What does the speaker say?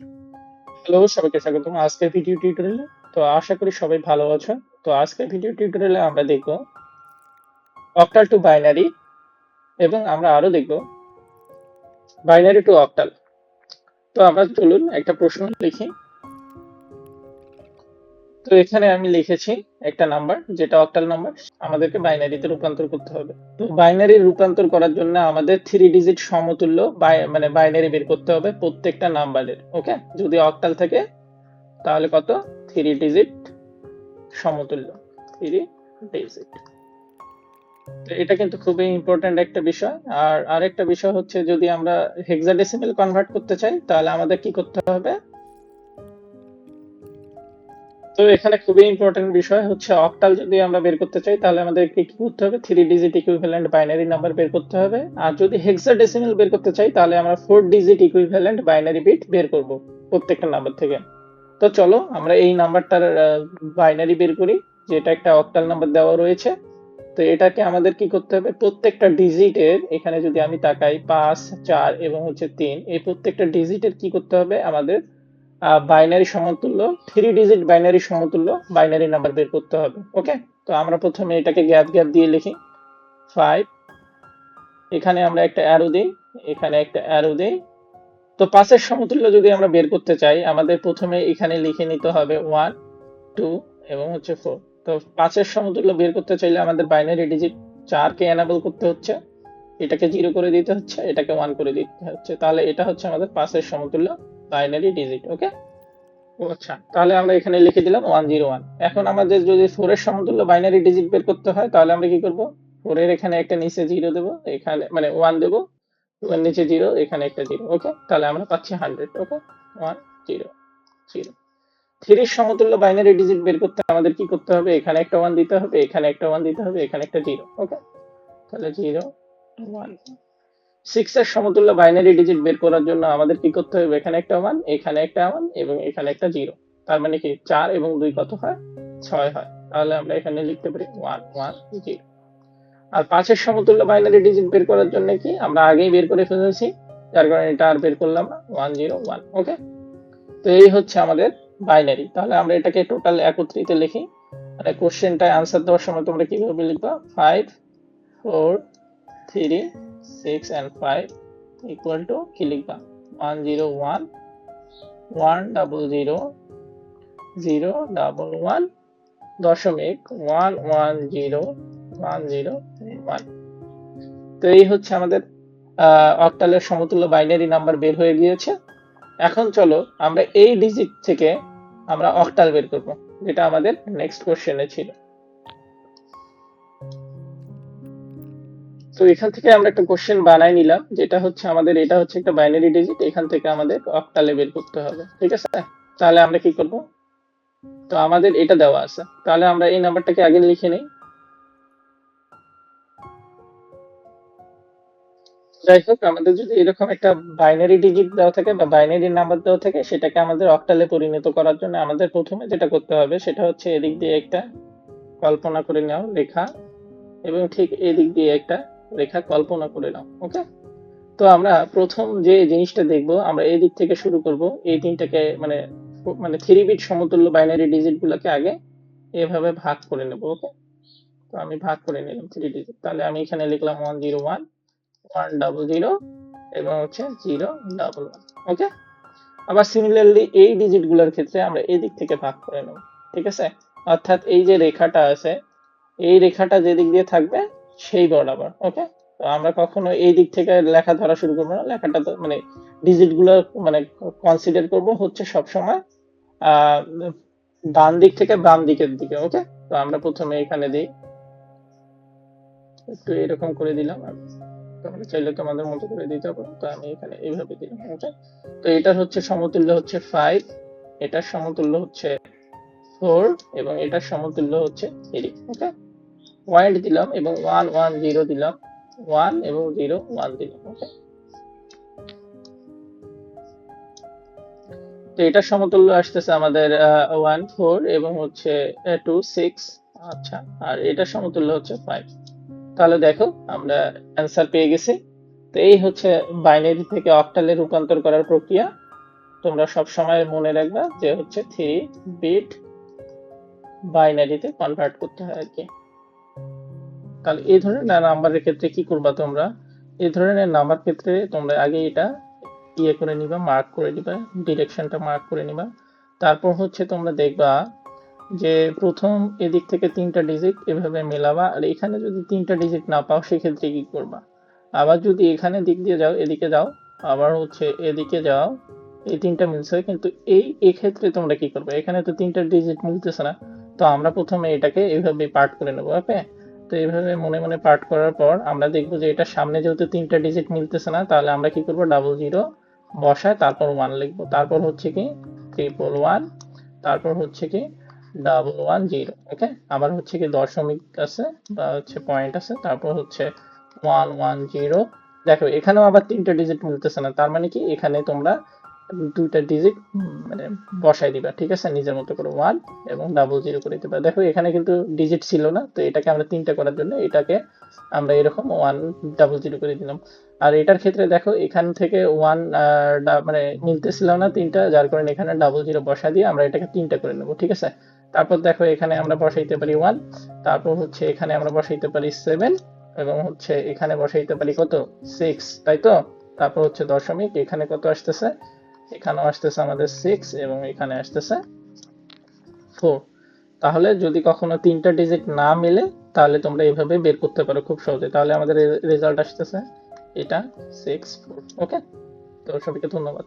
Hello সবাইকে স্বাগতম। আজকের ভিডিও টিউটোরিয়ালে তো আশা করি সবাই ভালো আছো। তো আজকের ভিডিও টিউটোরিয়ালে আমরা দেখব অক্টাল টু বাইনারি এবং আমরা আরও দেখব বাইনারি টু অক্টাল তো আমরা চলুন একটা প্রশ্ন লিখি। তো এখানে আমি লিখেছি একটা নাম্বার যেটা অক্টাল নাম্বার আমাদেরকে বাইনারিতে রূপান্তর করতে হবে। তো বাইনারি রূপান্তর করার জন্য আমাদের থ্রি ডিজিট সমতুল্য মানে বাইনারি বের করতে হবে প্রত্যেকটা নাম্বারের ওকে যদি অক্টাল থাকে, তাহলে কত? থ্রি ডিজিট সমতুল্য থ্রি ডিজিট এটা কিন্তু খুবই ইম্পর্ট্যান্ট একটা বিষয়। আর আরেকটা বিষয় হচ্ছে যদি আমরা হেক্সাডেসিমেল কনভার্ট করতে চাই, তাহলে আমাদের কি করতে হবে? তো এখানে খুবই ইম্পর্টেন্ট বিষয় হচ্ছে অক্টাল যদি আমরা বের করতে চাই, তাহলে আমাদের কি করতে হবে? Three digit equivalent binary number বের করতে হবে। আর যদি হেক্সাডেসিমাল বের করতে চাই, তাহলে আমরা four digit equivalent binary bit বের করব প্রত্যেকটা নাম্বার থেকে। তো চলো, আমরা এই নাম্বারটার বাইনারি বের করি, যেটা একটা অক্টাল নাম্বার দেওয়া রয়েছে। তো এটাকে আমাদের কি করতে হবে? প্রত্যেকটা ডিজিটের এখানে যদি আমি তাকাই, পাঁচ, চার এবং হচ্ছে তিন, এই প্রত্যেকটা ডিজিটের কি করতে হবে? আমাদের বাইনারি সমতুল্য থ্রি ডিজিট বাইনারি সমতুল্য বাইনারি নাম্বার বের করতে হবে ওকে তো আমরা প্রথমে এটাকে গ্যাপ গ্যাপ দিয়ে লিখি ফাইভ এখানে আমরা একটা অ্যারো দিই, এখানে একটা অ্যারো দিই। তো পাঁচের সমতুল্য যদি আমরা বের করতে চাই, আমাদের প্রথমে এখানে লিখে নিতে হবে ওয়ান টু এবং হচ্ছে ফোর তো পাঁচের সমতুল্য বের করতে চাইলে আমাদের বাইনারি ডিজিট চারকে এনাবল করতে হচ্ছে, এটাকে জিরো করে দিতে হচ্ছে, এটাকে ওয়ান করে দিতে হচ্ছে। তাহলে এটা হচ্ছে আমাদের পাঁচের সমতুল্য। বাইনারি ডিজিট ওকে আচ্ছা তাহলে আমরা এখানে লিখে দিলাম ওয়ান জিরো ওয়ান এখন আমাদের যদি ফোরের সমতুল্য বাইনারি ডিজিট বের করতে হয়, তাহলে আমরা কি করব? ফোরের এখানে একটা নিচে জিরো দেবো, এখানে মানে ওয়ান দেবো ওয়ান নিচে জিরো এখানে একটা জিরো ওকে তাহলে আমরা পাচ্ছি hundred okay one zero zero থ্রির সমতুল্য বাইনারি ডিজিট বের করতে আমাদের কি করতে হবে? এখানে একটা ওয়ান দিতে হবে, এখানে একটা ওয়ান দিতে হবে, এখানে একটা জিরো ওকে তাহলে জিরো ওয়ান সিক্স এর সমতুল্য বাইনারি ডিজিট বের করার জন্য আমাদের কি করতে হবে? এখানে একটা ওয়ান এখানে একটা ওয়ান এবং এখানে একটা জিরো তার মানে কি? চার এবং দুই কত হয়? ছয় হয়। তাহলে আমরা এখানে লিখতে পারি ওয়ান ওয়ান জিরো আর পাঁচের সমতুল্য বাইনারি ডিজিট বের করার জন্য কি? আমরা আগেই বের করে ফেলেছি। যার কারণে এটা আর বের করলাম না। ওয়ান জিরো ওয়ান ওকে তো এই হচ্ছে আমাদের বাইনারি তাহলে আমরা এটাকে টোটাল একত্রিত লিখি। মানে কোশ্চেনটায় আনসার দেওয়ার সময় তোমরা কীভাবে লিখবা? Five four three six and five equal to কি লিখবা one zero one one double zero zero double one দশমিক one one zero one zero one তো এই হচ্ছে আমাদের অক্টালের সমতুল্য বাইনারি নাম্বার বের হয়ে গিয়েছে। এখন চলো আমরা এই ডিজিট থেকে আমরা অক্টাল বের করব, যেটা আমাদের নেক্সট কোশ্চেনে ছিল। তো এখান থেকে আমরা একটা কোশ্চেন বানাই নিলাম, যেটা হচ্ছে আমাদের, এটা হচ্ছে একটা বাইনারি ডিজিট এখান থেকে আমাদের অক্টালে বের করতে হবে, ঠিক আছে? তাহলে আমরা কি করব? তো আমাদের এটা দেওয়া আছে। তাহলে আমরা এই নাম্বারটাকে আগে লিখে নেই। যাই হোক, আমাদের যদি এরকম একটা বাইনারি ডিজিট দেওয়া থাকে বা বাইনারি নাম্বার দেওয়া থাকে, সেটাকে আমাদের অক্টালে পরিণত করার জন্য আমাদের প্রথমে যেটা করতে হবে, সেটা হচ্ছে এদিক দিয়ে একটা কল্পনা করে নাও লেখা, এবং ঠিক এদিক দিয়ে একটা রেখা কল্পনা করে নাও ওকে তো আমরা প্রথম যে জিনিসটা দেখব, আমরা এই দিক থেকে শুরু করব। এই তিনটাকে মানে মানে থ্রি বিট সমতুল্য বাইনারি ডিজিট গুলোকে আগে এভাবে ভাগ করে নেব ওকে তো আমি ভাগ করে নিলাম থ্রি ডিজিট তাহলে আমি এখানে লিখলাম one zero one one double zero এবং হচ্ছে জিরো ডাবল ওয়ান ওকে আবার সিমিলারলি এই ডিজিটগুলোর ক্ষেত্রে আমরা এই দিক থেকে ভাগ করে নেব, ঠিক আছে? অর্থাৎ এই যে রেখাটা আছে, এই রেখাটা যেদিক দিয়ে থাকবে সেই বরাবর ওকে তো আমরা কখনো এই দিক থেকে লেখা ধরা শুরু করব না, লেখাটা মানে ডিজিটগুলো মানে কনসিডার করব হচ্ছে সবসময় আহ, ডান দিক থেকে বাম দিকের দিকে ওকে তো আমরা প্রথমে এখানে দিই। একটু এরকম করে দিলাম তোমরা চাইলে তোমাদের মতো করে দিতে পারো, তো আমি এখানে এইভাবে দিলাম ওকে তো এটা হচ্ছে সমতুল্য হচ্ছে ফাইভ এটার সমতুল্য হচ্ছে ফোর এবং এটার সমতুল্য হচ্ছে থ্রি ওকে পয়েন্ট দিলাম এবং ওয়ান ওয়ান জিরো দিলাম। ওয়ান এবং জিরো ওয়ান দিলাম তো এটার সমতুল্য আসতেছে আমাদের ওয়ান, ফোর এবং হচ্ছে টু, সিক্স। আচ্ছা আর এটার সমতুল্য হচ্ছে ফাইভ। তাহলে দেখো, আমরা অ্যান্সার পেয়ে গেছি। তো এই হচ্ছে বাইনারি থেকে অক্টালে রূপান্তর করার প্রক্রিয়া। তোমরা সব সময় মনে রাখবা যে হচ্ছে থ্রি বিট বাইনারিতে কনভার্ট করতে হয় আর কি। তাহলে এই ধরনের নাম্বারের ক্ষেত্রে কি করবা তোমরা? এই ধরনের নাম্বার ক্ষেত্রে তোমরা আগে এটা ইয়ে করে নিবা মার্ক করে নিবা ডিরেকশনটা মার্ক করে নিবা। তারপর হচ্ছে তোমরা দেখবা যে প্রথম এদিক থেকে তিনটা ডিজিট এভাবে মেলাবা, আর এখানে যদি তিনটা ডিজিট না পাও সেক্ষেত্রে কি করবা? আবার যদি এখানে দিক দিয়ে যাও, এদিকে যাও, আবার হচ্ছে এদিকে যাও, এই তিনটা মিলছে, কিন্তু এই এক্ষেত্রে তোমরা কি করবে? এখানে তো তিনটা ডিজিট মিলতেছে না, তো আমরা প্রথমে এটাকে এইভাবে পার্ট করে নেব ওকে তো এইভাবে মনে মনে পার্ট করার পর আমরা দেখব যে এটা সামনে যেহেতু তিনটা ডিজিট মিলতেছে না, তাহলে আমরা কি করব? ডাবল জিরো বসায় তারপর ওয়ান লিখব। তারপর হচ্ছে কি? ট্রিপল ওয়ান তারপর হচ্ছে কি? ডাবল ওয়ান জিরো ওকে আবার হচ্ছে কি দশমিক আছে বা হচ্ছে পয়েন্ট আছে, তারপর হচ্ছে ওয়ান ওয়ান জিরো দেখো, এখানেও আবার তিনটা ডিজিট মিলতেছে না, তার মানে কি? এখানে তোমরা দুইটা ডিজিট মানে বসাই দিবা, ঠিক আছে? নিজের মতো করে ওয়ান এবং ডাবল জিরো করে দিবা। দেখো, এখানে কিন্তু ডিজিট ছিল না, তো এটাকে আমরা তিনটা করার জন্য এটাকে আমরা এরকম ওয়ান ডাবল জিরো করে দিলাম। আর এটার ক্ষেত্রে দেখো, এখান থেকে ওয়ান মানে মিলতেছিল না তিনটা, যার কারণে এখানে ডাবল জিরো বসা দিয়ে আমরা এটাকে তিনটা করে নেব, ঠিক আছে? তারপর দেখো, এখানে আমরা বসাইতে পারি ওয়ান তারপর হচ্ছে এখানে আমরা বসাইতে পারি সেভেন এবং হচ্ছে এখানে বসাইতে পারি কত? সিক্স তাই তো? তারপর হচ্ছে দশমিক, এখানে কত আসতেছে? এখানেও আসতেছে আমাদের সিক্স এবং এখানে আসতেছে ফোর তাহলে যদি কখনো তিনটা ডিজিট না মিলে তাহলে তোমরা এইভাবে বের করতে পারো খুব সহজে। তাহলে আমাদের রেজাল্ট আসতেছে এটা সিক্স ফোর ওকে তো সবাইকে ধন্যবাদ।